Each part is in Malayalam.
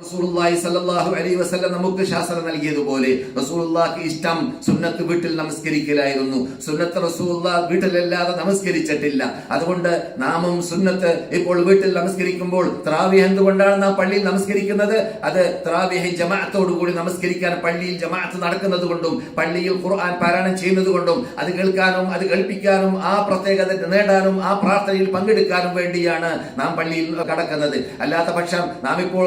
റസൂലുള്ളാഹി സല്ലല്ലാഹു അലൈഹി വസല്ലം നമുക്ക് ശാസ്ത്രം നൽകിയതുപോലെ റസൂലുള്ളാഹിക്ക് ഇഷ്ടം സുന്നത്ത് വീട്ടിൽ നമസ്കരിക്കലായിരുന്നു. സുന്നത്ത് റസൂലുള്ള വീട്ടിലല്ലാതെ നമസ്കരിച്ചിട്ടില്ല. അതുകൊണ്ട് നാമും സുന്നത്ത് ഇപ്പോൾ വീട്ടിൽ നമസ്കരിക്കുമ്പോൾ ത്രാവിഹ് എന്തുകൊണ്ടാണ് നാം പള്ളിയിൽ നമസ്കരിക്കുന്നത്? അത് ത്രാവിഹ് ജമാഅത്തോടുകൂടി നമസ്കരിക്കാൻ പള്ളിയിൽ ജമാഅത്ത് നടക്കുന്നത് കൊണ്ടും പള്ളിയിൽ ഖുർആൻ പാരായണം ചെയ്യുന്നത് കൊണ്ടും അത് കേൾക്കാനും അത് കേൾപ്പിക്കാനും ആ പ്രത്യേകത നേടാനും ആ പ്രാർത്ഥനയിൽ പങ്കെടുക്കാനും വേണ്ടിയാണ് നാം പള്ളിയിൽ കടക്കുന്നത് അല്ലാത്ത പക്ഷം നാം ഇപ്പോൾ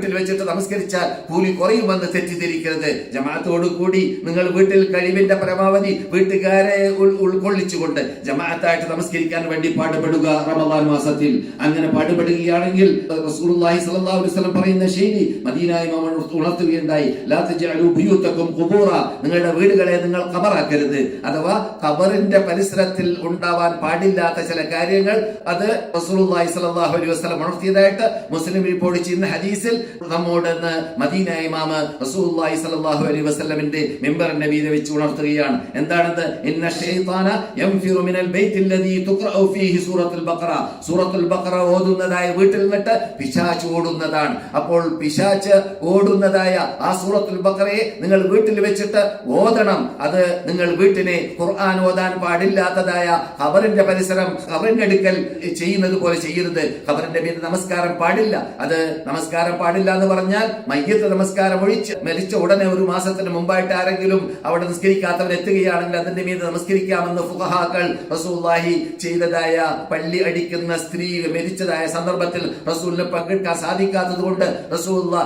വീട്ടിൽ വെച്ചിട്ട് നമസ്കരിച്ചാൽ കൂലി കുറയുമെന്ന് തെറ്റിദ്ധരിക്കരുത്. ജമാഅത്തോട് കൂടി നിങ്ങൾ വീട്ടിൽ കഴിവിന്റെ പരമാവധി വീട്ടുകാരെ ഉൾക്കൊള്ളിച്ചുകൊണ്ട് ജമാഅത്തായിട്ട് നമസ്കരിക്കാൻ വേണ്ടി പാടുപെടുക റമദാൻ മാസത്തിൽ. അങ്ങനെ പാടുപെടുകയാണെങ്കിൽ റസൂലുള്ളാഹി സ്വല്ലല്ലാഹു അലൈഹി വസല്ലം പറയുന്ന ശൈലി മദീന ഇമാം ഉണർത്തുകയുണ്ടായി. ലാ തജഅലു ബുയൂതക്കും ഖുബൂറ. നിങ്ങളുടെ വീടുകളെ നിങ്ങൾ ഖബറാക്കരുത്. അഥവാ ഖബറിന്റെ പരിസരത്തിൽ ഉണ്ടാവാൻ പാടില്ലാത്ത ചില കാര്യങ്ങൾ അത് റസൂലുള്ളാഹി സ്വല്ലല്ലാഹു അലൈഹി വസല്ലം ഉണർത്തിയതായിട്ട് മുസ്ലിം റിപ്പോർട്ട് ചെയ്യുന്ന ഹദീസിൽ നമ്മോട് ഇന്ന് മദീന ഇമാമ റസൂലുള്ളാഹി സ്വല്ലല്ലാഹു അലൈഹി വസല്ലമിന്റെ മെമ്പറിന്റെ മീതെ വെച്ച് ഉണർത്തുകയാണ്. എന്താണത്? ഇന്ന ശൈത്താന യൻഫിറു മിനൽ ബൈത്തിൽ ലദീ തുഖറഉ ഫീഹി സൂറത്തുൽ ബഖറ. സൂറത്തുൽ ബഖറ ഓതുന്നതായ വീട്ടിൽ നിന്നിട്ട് പിശാച് ഓടുന്നതാണ്. അപ്പോൾ പിശാച് ഓടുന്നതായ ആ സൂറത്തുൽ ബഖറയെ നിങ്ങൾ വീട്ടിൽ വെച്ചിട്ട് ഓതണം. അത് നിങ്ങൾ വീട്ടിനെ ഖുർആൻ ഓതാൻ പാടില്ലാത്തതായ ഖബറിന്റെ പരിസരം ഖബറിന്റെ അടുക്കൽ ചെയ്യുന്നത് പോലെ ചെയ്യരുത്. ഖബറിന്റെ മീതെ നമസ്കാരം പാടില്ല. അത് നമസ്കാരം പാടില്ല എന്ന് പറഞ്ഞാൽ മയ്യത്ത് നമസ്കാരം ഒഴിച്ച് മരിച്ച ഉടനെ ഒരു മാസത്തിന് മുമ്പായിട്ട് ആരെങ്കിലും അവിടെ നിസ്കരിക്കാത്തവർ എത്തുകയാണെങ്കിൽ അതിന്റെ മീത് നമസ്കരിക്കാമെന്ന് ഫുഹാക്കൾ റസൂല്ലാഹി ചെയ്തതായ പള്ളി അടിക്കുന്ന സ്ത്രീ മരിച്ചതായ സന്ദർഭത്തിൽ റസൂലിന് പങ്കെടുക്കാൻ സാധിക്കാത്തത് കൊണ്ട് റസൂല്ല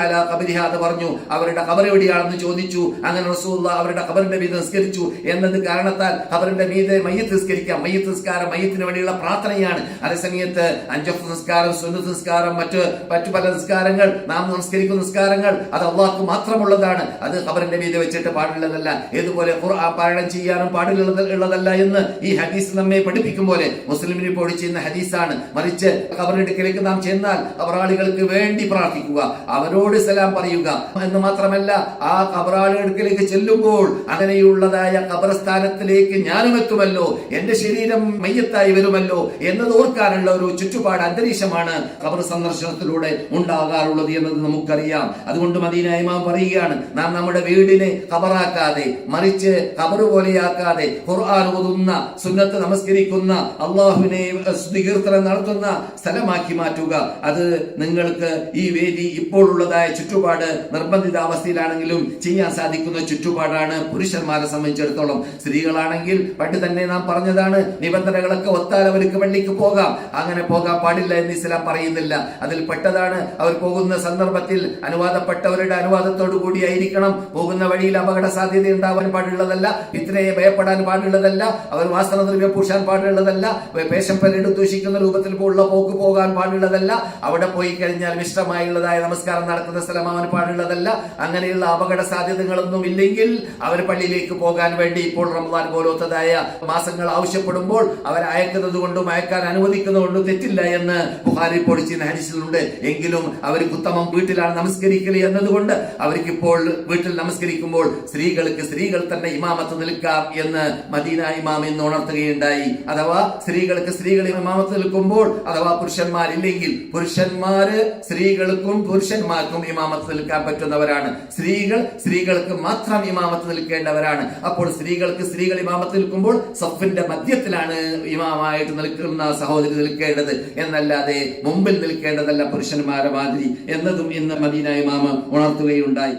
അല കബരിഹ എന്ന് പറഞ്ഞു. അവരുടെ കബർ എവിടെയാണെന്ന് ചോദിച്ചു. അങ്ങനെ റസൂല്ല അവരുടെ കബറിന്റെ മീത് നിസ്കരിച്ചു. എന്നത് കാരണത്താൽ അവരുടെ മീതെ മയ്യത്ത് നിസ്കരിക്കാം. മയ്യത്ത് നിസ്കാരം മയ്യത്തിന് വേണ്ടിയുള്ള പ്രാർത്ഥനയാണ്. അതേസമയത്ത് അഞ്ചഫ് നിസ്കാരം സുന്നത്ത് നിസ്കാരം മറ്റ് മറ്റു പല നിസ്കാരങ്ങൾ നാം നമസ്കരിക്കുന്ന നിസ്കാരങ്ങൾ അത് അള്ളാഹ്ക്ക് മാത്രമുള്ളതാണ്. അത് ഖബറിന്റെ മീതെ വെച്ചിട്ട് പാടുള്ളതല്ല ഏതുപോലെ ഖുർആൻ പാരായണം ചെയ്യാനും പാടുള്ളതല്ല എന്ന് ഈ ഹദീസ് നമ്മെ പഠിപ്പിക്കും പോലെ മുസ്ലിമിന് ഇപ്പോൾ ചെയ്യുന്ന ഹദീസാണ്. മറിച്ച് ഖബറിടുക്കിലേക്ക് നാം ചെന്നാൽ ഖബറാളികൾക്ക് വേണ്ടി പ്രാർത്ഥിക്കുക. അവരോട് സലാം പറയുക. എന്ന് മാത്രമല്ല ആ കബറാളികൾക്കിലേക്ക് ചെല്ലുമ്പോൾ അങ്ങനെയുള്ളതായ ഖബർസ്ഥാനത്തിലേക്ക് ഞാനും എത്തുമല്ലോ. എന്റെ ശരീരം മയ്യത്തായി വരുമല്ലോ. എന്നത് ഓർക്കാനുള്ള ഒരു ചുറ്റുപാട് അന്തരീക്ഷമാണ് ഖബർ സന്ദർശനത്തിലൂടെ ഉണ്ടാകാറുള്ളത് എന്നത് നമുക്കറിയാം. അതുകൊണ്ട് മദീന ഇമാം പറയുകയാണ് നാം നമ്മുടെ വീടിനെ കബറാക്കാതെ മറിച്ച് കബറ് പോലെയാക്കാതെ ഖുർആൻ ഓതുന്ന സുന്നത്ത് നമസ്കരിക്കുന്ന അള്ളാഹുവിനെ സ്തുതികീർത്തനം നടത്തുന്ന സ്ഥലമാക്കി മാറ്റുക. അത് നിങ്ങൾക്ക് ഈ വേദി ഇപ്പോഴുള്ളതായ ചുറ്റുപാട് നിർബന്ധിതാവസ്ഥയിലാണെങ്കിലും ചെയ്യാൻ സാധിക്കുന്ന ചുറ്റുപാടാണ് പുരുഷന്മാരെ സംബന്ധിച്ചിടത്തോളം. സ്ത്രീകളാണെങ്കിൽ പണ്ട് തന്നെ നാം പറഞ്ഞതാണ് നിബന്ധനകളൊക്കെ ഒത്താൽ അവർക്ക് പള്ളിക്ക് പോകാം. അങ്ങനെ പോകാൻ പാടില്ല എന്ന് ഇസ്ലാം പറയുന്നില്ല. അതിൽ പെട്ടതാണ് അവർ പോകുന്ന സന്ദർഭത്തിൽ അനുവാദപ്പെട്ടവരുടെ അനുവാദത്തോടു കൂടിയായിരിക്കണം. പോകുന്ന വഴിയിൽ അപകട സാധ്യത ഉണ്ടാവാൻ പാടുള്ളതല്ല ഇത്രയെ ഭയപ്പെടാൻ പാടുള്ളതല്ല അവർ വാസ്തവദ്രവ്യം പൂശാൻ പാടുള്ളതല്ല പേശമ്പലെടുത്ത് ദൂഷിക്കുന്ന രൂപത്തിൽ ഉള്ള പോക്ക് പോകാൻ പാടുള്ളതല്ല അവിടെ പോയി കഴിഞ്ഞാൽ വിശ്രമായുള്ളതായ നമസ്കാരം നടക്കുന്ന സ്ഥലമാവാൻ പാടുള്ളതല്ല അങ്ങനെയുള്ള അപകട സാധ്യതകളൊന്നും ഇല്ലെങ്കിൽ അവർ പള്ളിയിലേക്ക് പോകാൻ വേണ്ടി ഇപ്പോൾ റമദാൻ പോലത്തതായ മാസങ്ങൾ ആവശ്യപ്പെടുമ്പോൾ അവർ അയക്കുന്നത് കൊണ്ടും അയക്കാൻ അനുവദിക്കുന്നത് കൊണ്ടും തെറ്റില്ല എന്ന് ബുഹാരി പൊളിച്ചിന് ഹരിച്ചിട്ടുണ്ട് എങ്കിലും അവർക്ക് ഉത്തമം വീട്ടിലാണ് നമസ്കരിക്കൽ എന്നതുകൊണ്ട് അവർക്കിപ്പോൾ വീട്ടിൽ നമസ്കരിക്കുമ്പോൾ സ്ത്രീകൾക്ക് സ്ത്രീകൾ തന്നെ ഇമാമത്ത് നിൽക്കാം എന്ന് മദീന ഇമാം എന്ന് ഉണർത്തുകയുണ്ടായി. അഥവാ സ്ത്രീകൾക്ക് സ്ത്രീകൾ ഇമാമത്ത് നിൽക്കുമ്പോൾ അഥവാ പുരുഷന്മാരില്ലെങ്കിൽ പുരുഷന്മാര് സ്ത്രീകൾക്കും പുരുഷന്മാർക്കും ഇമാമത്ത് നിൽക്കാൻ പറ്റുന്നവരാണ്. സ്ത്രീകൾ സ്ത്രീകൾക്ക് മാത്രം ഇമാമത്ത് നിൽക്കേണ്ടവരാണ്. അപ്പോൾ സ്ത്രീകൾക്ക് സ്ത്രീകൾ ഇമാമത്ത് നിൽക്കുമ്പോൾ സഫിന്റെ മധ്യത്തിലാണ് ഇമാമായിട്ട് നിൽക്കുന്ന സഹോദരി നിൽക്കേണ്ടത്. എന്നല്ലാതെ മുമ്പിൽ നിൽക്കേണ്ടതല്ല പുരുഷന്മാരെ മാതിരി എന്നതും ഇന്ന് മദീന ഇമാമ ഉണർത്തുകയുണ്ടായി.